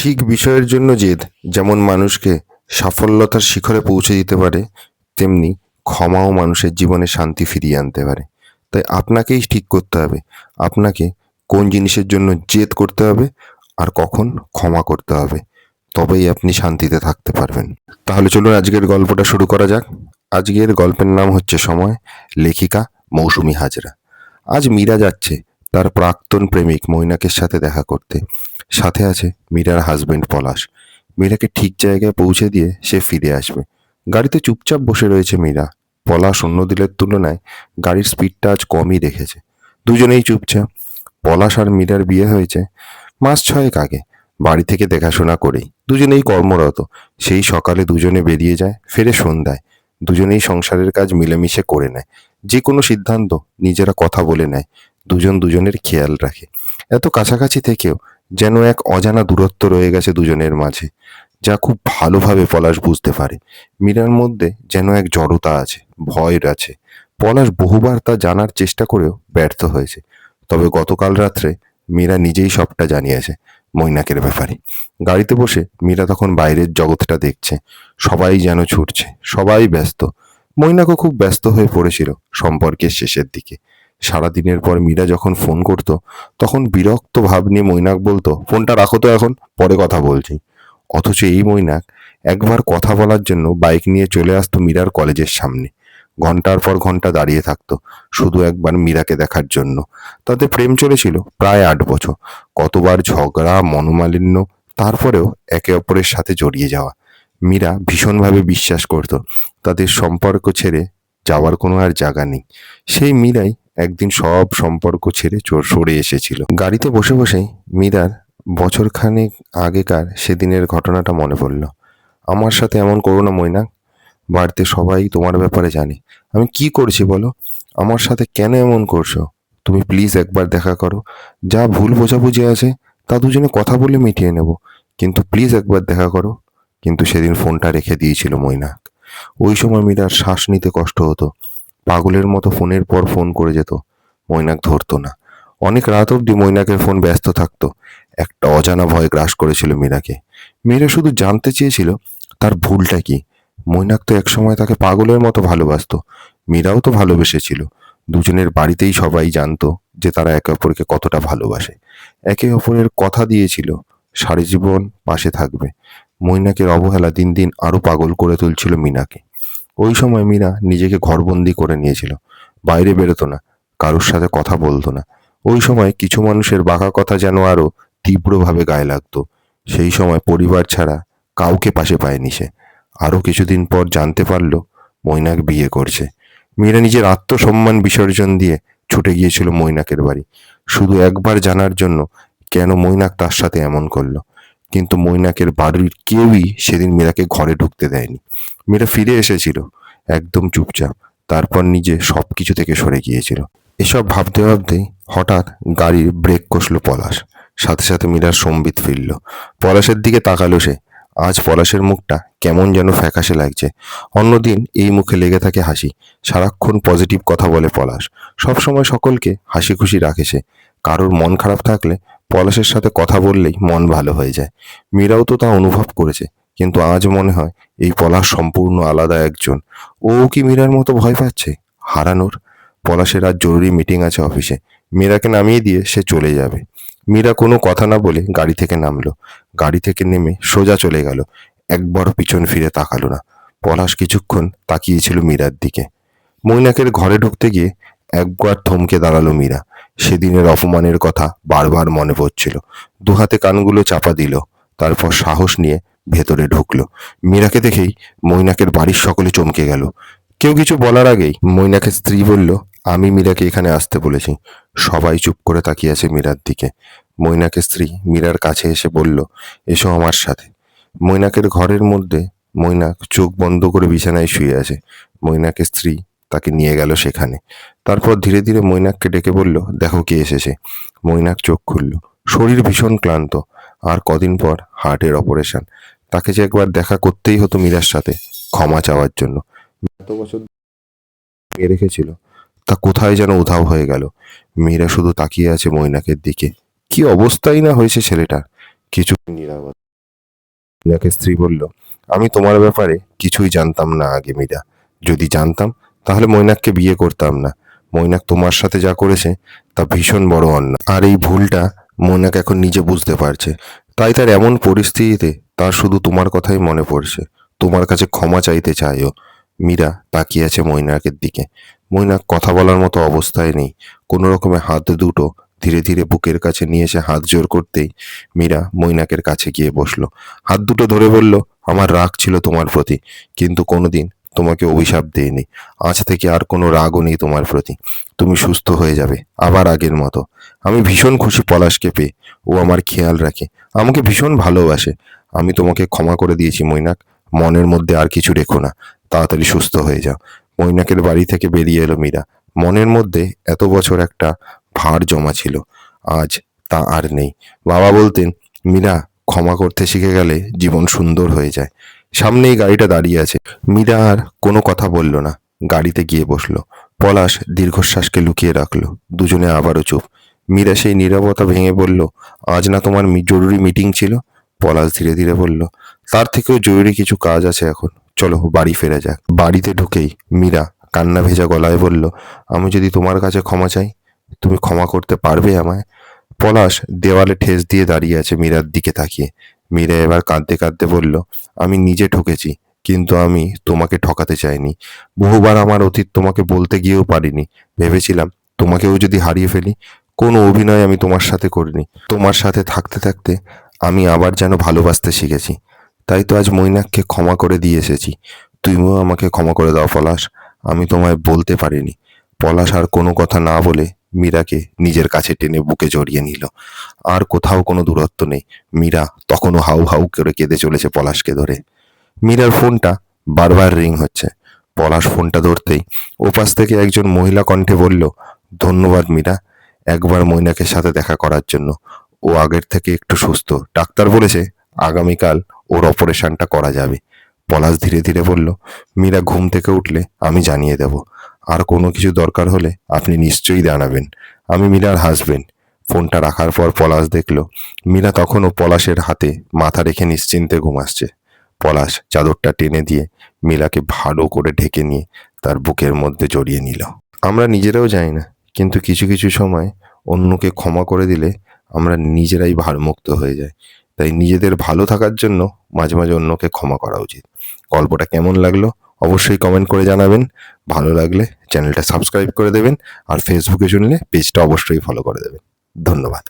ঠিক বিষয়ের জন্য জেদ, যেমন মানুষকে সাফল্যতার শিখরে পৌঁছে দিতে পারে, তেমনি ক্ষমাও মানুষের জীবনে শান্তি ফিরিয়ে আনতে পারে। তাই আপনাকেই ঠিক করতে হবে। আপনাকে কোন জিনিসের জন্য জেদ করতে হবে আর কখন ক্ষমা করতে হবে, তবেই আপনি শান্তিতে থাকতে পারবেন। তাহলে চলুন আজকের গল্পটা শুরু করা যাক। আজকের গল্পের নাম হচ্ছে সময়, লেখিকা মৌসুমি হাজরা। আজ মীরা যাচ্ছে। তার প্রাক্তন প্রেমিক মৈনাকের সাথে দেখা করতে। সাথে আছে মীরার হাজবেন্ড পলাশ। মীরাকে ঠিক জায়গায় পৌঁছে দিয়ে সে ফিরে আসবে। গাড়িতে চুপচাপ বসে রয়েছে মীরা। পলাশ অন্য দিনের তুলনায় গাড়ির স্পিডটা আজ কমই রেখেছে দুজনেই চুপচাপ। পলাশ আর মীরার বিয়ে হয়েছে মাস ছয়েক আগে। বাড়ি থেকে দেখাশোনা করেই। দুজনেই কর্মরত। সেই সকালে দুজনে বেরিয়ে যায়, ফেরে সন্ধ্যায়। দুজনেই সংসারের কাজ মিলেমিশে করে নেয়। যে কোনো সিদ্ধান্ত নিজেরা কথা বলে নেয়। দুজন দুজনের খেয়াল রাখে। এত কাছাকাছি থেকেও যেন এক অজানা দূরত্ব রয়ে গেছে দুজনের মাঝে, যা খুব ভালোভাবে পলাশ বুঝতে পারে। মীরার মধ্যে যেন এক জড়তা আছে, ভয় আছে। পলাশ বহুবার তা জানার চেষ্টা করেও ব্যর্থ হয়েছে। তবে গতকাল রাত্রে মীরা নিজেই সবটা জানিয়েছে মৈনাকের ব্যাপারে। গাড়িতে বসে মীরা তখন বাইরের জগৎটা দেখছে। সবাই যেন ছুটছে, সবাই ব্যস্ত। মৈনাকও খুব ব্যস্ত হয়ে পড়েছিল সম্পর্কের শেষের দিকে। সারাদিনের পর মীরা যখন ফোন করত, তখন বিরক্ত ভাব নিয়ে মৈনাক বলতো, ফোনটা রাখো তো এখন, পরে কথা বলছি। অথচ এই মৈনাক একবার কথা বলার জন্য বাইক নিয়ে চলে আসতো মীরার কলেজের সামনে। ঘণ্টার পর ঘণ্টা দাঁড়িয়ে থাকতো, শুধু একবার মীরাকে দেখার জন্য। তাতে প্রেম চলেছিল প্রায় আট বছর। কতবার ঝগড়া, মনোমালিন্য, তারপরেও একে অপরের সাথে জড়িয়ে যাওয়া। মীরা ভীষণভাবে বিশ্বাস করত, তাদের সম্পর্ক ছেড়ে যাওয়ার কোনো আর জায়গা নেই। সেই মীরাই একদিন সব সম্পর্ক ছেড়ে চোর সরে এসেছিল। গাড়িতে বসে বসেই মীরার বছরখানেক আগেকার সেদিনের ঘটনাটা মনে পড়ল। আমার সাথে এমন করো না, মৈনাক। বাড়িতে সবাই তোমার ব্যাপারে জানে। আমি কি করছি বলো? আমার সাথে কেন এমন করছ? তুমি প্লিজ একবার দেখা করো। যা ভুল বোঝাবুঝি আছে, তা দুজনে কথা বলে মিটিয়ে নেব। কিন্তু প্লিজ একবার দেখা করো। কিন্তু সেদিন ফোনটা রেখে দিয়েছিল মৈনাক। ওই সময় মীরার শ্বাস নিতে কষ্ট হতো। পাগলের মতো ফোনের পর ফোন করে যেত। মৈনাক ধরতো না। অনেক রাত অবধি মৈনাকের ফোন ব্যস্ত থাকতো। একটা অজানা ভয় গ্রাস করেছিল মীরাকে। মীরা শুধু জানতে চেয়েছিল, তার ভুলটা কি? মৈনাক তো একসময় তাকে পাগলের মতো ভালোবাসতো। মীরাও তো ভালোবেসেছিল। দুজনের বাড়িতেই সবাই জানতো যে তারা একে অপরকে কতটা ভালোবাসে। একে অপরের কথা দিয়েছিল, সারা জীবন পাশে থাকবে। মৈনাকের অবহেলা দিন দিন আরও পাগল করে তুলছিল মিনাকে ওই সময় মীরা নিজেকে ঘরবন্দি করে নিয়েছিল। বাইরে বেরোতো না, কারোর সাথে কথা বলতো না। ওই সময় কিছু মানুষের বাঁকা কথা যেন আরও তীব্রভাবে গায়ে লাগতো। সেই সময় পরিবার ছাড়া কাউকে পাশে পায়নি সে। আরও কিছুদিন পর জানতে পারল, মৈনাক বিয়ে করছে। মীরা নিজের আত্মসম্মান বিসর্জন দিয়ে ছুটে গিয়েছিল মৈনাকের বাড়ি। শুধু একবার জানার জন্য কেন মৈনাক তার সাথে এমন করল? কিন্তু মৈনাকের বাড়ির কেউই সেদিন মীরাকে ঘরে ঢুকতে দেয়নি। মীরা ফিরে এসেছিল, একদম চুপচাপ। তারপর নিজে সব কিছু থেকে সরে গিয়েছিল। এসব ভাবতে ভাবতেই হঠাৎ গাড়ির ব্রেক কষল পলাশ। সাথে সাথে মীরার সম্বিত ফিরল। পলাশের দিকে তাকালো সে। আজ পলাশের মুখটা কেমন যেন ফ্যাকাশে লাগছে। অন্যদিন এই মুখে লেগে থাকে হাসি। সারাক্ষণ পজিটিভ কথা বলে পলাশ। সবসময় সকলকে হাসি খুশি রাখে সে। কারোর মন খারাপ থাকলে পলাশের সাথে কথা বললেই মন ভালো হয়ে যায়। মীরাও তো তা অনুভব করেছে, কিন্তু আজ মনে হয় এই পলাশ সম্পূর্ণ আলাদা একজন। ও কি মীরার মতো ভয় পাচ্ছে? হারানোর? পলাশের আজ জরুরি মিটিং আছে অফিসে। মীরাকে নামিয়ে দিয়ে সে চলে যাবে। মীরা কোনো কথা না বলে গাড়ি থেকে নামলো। গাড়ি থেকে নেমে সোজা চলে গেল। একবার পিছন ফিরে তাকালো না। পলাশ কিছুক্ষণ তাকিয়েছিল মীরার দিকে। মৈনাকের ঘরে ঢুকতে গিয়ে একবার থমকে দাঁড়াল মীরা। সেদিনের অপমানের কথা বারবার মনে পড়ছিল। দুহাতে কানগুলো চাপা দিল, তারপর সাহস নিয়ে ভেতরে ঢুকলো। মীরাকে দেখেই মৈনাকের বাড়ির সকলে চমকে গেল। কেউ কিছু বলার আগেই মৈনাকের স্ত্রী বলল, আমি মীরাকে এখানে আসতে বলেছি। সবাই চুপ করে তাকিয়ে আছে মীরার দিকে। মৈনাকের স্ত্রী মীরার কাছে এসে বলল, এসো আমার সাথে। মৈনাকের ঘরের মধ্যে মৈনাক চোখ বন্ধ করে বিছানায় শুয়ে আছে। মৈনাকের স্ত্রী তাকে নিয়ে গেল সেখানে। তারপর ধীরে ধীরে মৈনাককে ডেকে বলল, দেখো কে এসেছে। মৈনাক চোখ খুলল। শরীর ভীষণ ক্লান্ত। আর কদিন পর হার্টের অপারেশন। তাকে যে একবার দেখা করতেই হতো মীরার সাথে, ক্ষমা চাওয়ার জন্য। এত বছর রেখেছিল তা কোথায় যেন উধাও হয়ে গেল। মীরা শুধু তাকিয়ে আছে মৈনাকের দিকে। কি অবস্থাই না হয়েছে ছেলেটার। কিছু নিরাপদ। মৈনাকের স্ত্রী বলল, আমি তোমার ব্যাপারে কিছুই জানতাম না আগে মীরা। যদি জানতাম তাহলে মৈনাককে বিয়ে করতাম না। মৈনাক তোমার সাথে যা করেছে, তা ভীষণ বড় অন্যায়। আর এই ভুলটা মৈনাক এখন নিজে বুঝতে পারছে। তাই তার এমন পরিস্থিতিতে তার শুধু তোমার কথাই মনে পড়ছে। তোমার কাছে ক্ষমা চাইতে চায়ও মীরা তাকিয়ে আছে মৈনাকের দিকে। মৈনাক কথা বলার মতো অবস্থায় নেই। কোনো রকমে হাত দুটো ধীরে ধীরে বুকের কাছে নিয়ে এসে হাত জোর করতেই মীরা মৈনাকের কাছে গিয়ে বসল। হাত দুটো ধরে বলল, আমার রাগ ছিল তোমার প্রতি, কিন্তু কোনোদিন তোমাকে অভিশাপ দেয়নি আজ থেকে আর কোনো রাগও নেই তোমার প্রতি। তুমি সুস্থ হয়ে যাবে, আবার আগের মতো। আমি ভীষণ খুশি পলাশকে পেয়ে। ও আমার খেয়াল রাখে, আমাকে ভীষণ ভালোবাসে। আমি তোমাকে ক্ষমা করে দিয়েছি, মৈনাক। মনের মধ্যে আর কিছু রেখো না। তাড়াতাড়ি সুস্থ হয়ে যাও। মৈনাকের বাড়ি থেকে বেরিয়ে এলো মীরা। মনের মধ্যে এত বছর একটা ভার জমা ছিল। আজ তা আর নেই। বাবা বলতেন, মীরা, ক্ষমা করতে শিখে গেলে জীবন সুন্দর হয়ে যায়। সামনেই গাড়িটা দাঁড়িয়ে আছে। মীরা আর কোনো কথা বলল না। গাড়িতে গিয়ে বসল। পলাশ দীর্ঘশ্বাসকে লুকিয়ে রাখল। দুজনে আবারও চুপ। মীরা সেই নীরবতা ভেঙে বলল, আজ না তোমার জরুরি মিটিং ছিল? পলাশ ধীরে ধীরে বলল, তার থেকেও জরুরি কিছু কাজ আছে এখন। চলো বাড়ি ফেরা যাক। বাড়িতে ঢুকেই মীরা কান্না ভেজা গলায় বলল, আমি যদি তোমার কাছে ক্ষমা চাই, তুমি ক্ষমা করতে পারবে আমায়? পলাশ দেওয়ালে ঠেস দিয়ে দাঁড়িয়ে আছে মীরার দিকে তাকিয়ে। মীরা এবার কাঁদতে কাঁদতে বলল, আমি নিজে ঠকেছি, কিন্তু আমি তোমাকে ঠকাতে চাইনি। বহুবার আমার অতীত তোমাকে বলতে গিয়েও পারিনি। ভেবেছিলাম তোমাকেও যদি হারিয়ে ফেলি, কোনো অভিনয় আমি তোমার সাথে করিনি। তোমার সাথে থাকতে থাকতে আমি আবার যেন ভালোবাসতে শিখেছি। তাই তো আজ মৈনাককে ক্ষমা করে দিয়ে এসেছি। তুমিও আমাকে ক্ষমা করে দাও পলাশ। আমি তোমায় বলতে পারিনি। পলাশ আর কোনো কথা না বলে মীরাকে নিজের কাছে টেনে বুকে জড়িয়ে নিল। আর কোথাও কোনো দূরত্ব নেই। মীরা তখনও হাউ হাউ করে কেঁদে চলেছে পলাশকে ধরে। মীরার ফোনটা বারবার রিং হচ্ছে। পলাশ ফোনটা ধরতেই ওপাশ থেকে একজন মহিলা কণ্ঠে বলল, ধন্যবাদ মীরা, একবার মৈনাকের সাথে দেখা করার জন্য। ও আগের থেকে একটু সুস্থ। ডাক্তার বলেছে আগামীকাল ওর অপারেশনটা করা যাবে। পলাশ ধীরে ধীরে বলল, মীরা ঘুম থেকে উঠলে আমি জানিয়ে দেব। আর কোনো কিছু দরকার হলে আপনি নিশ্চয়ই জানাবেন। আমি মীরার হাসবেন্ড ফোনটা রাখার পর পলাশ দেখল। মীরা তখনও পলাশের হাতে মাথা রেখে নিশ্চিন্তে ঘুমাচ্ছে পলাশ চাদরটা টেনে দিয়ে মীরাকে ভালো করে ঢেকে নিয়ে তার বুকের মধ্যে জড়িয়ে নিল। আমরা নিজেরাও জানি না, কিন্তু কিছু কিছু সময় অন্যকে ক্ষমা করে দিলে আমরা নিজেরাই ভারমুক্ত হয়ে যাই। তাই নিজেদের ভালো থাকার জন্য মাঝে মাঝে অন্যকে ক্ষমা করা উচিত। গল্পটা কেমন লাগল? অবশ্যই কমেন্ট করে জানাবেন। ভালো লাগলে চ্যানেলটা সাবস্ক্রাইব করে দেবেন আর ফেসবুকে শুনলে পেজটা অবশ্যই ফলো করে দেবেন। ধন্যবাদ।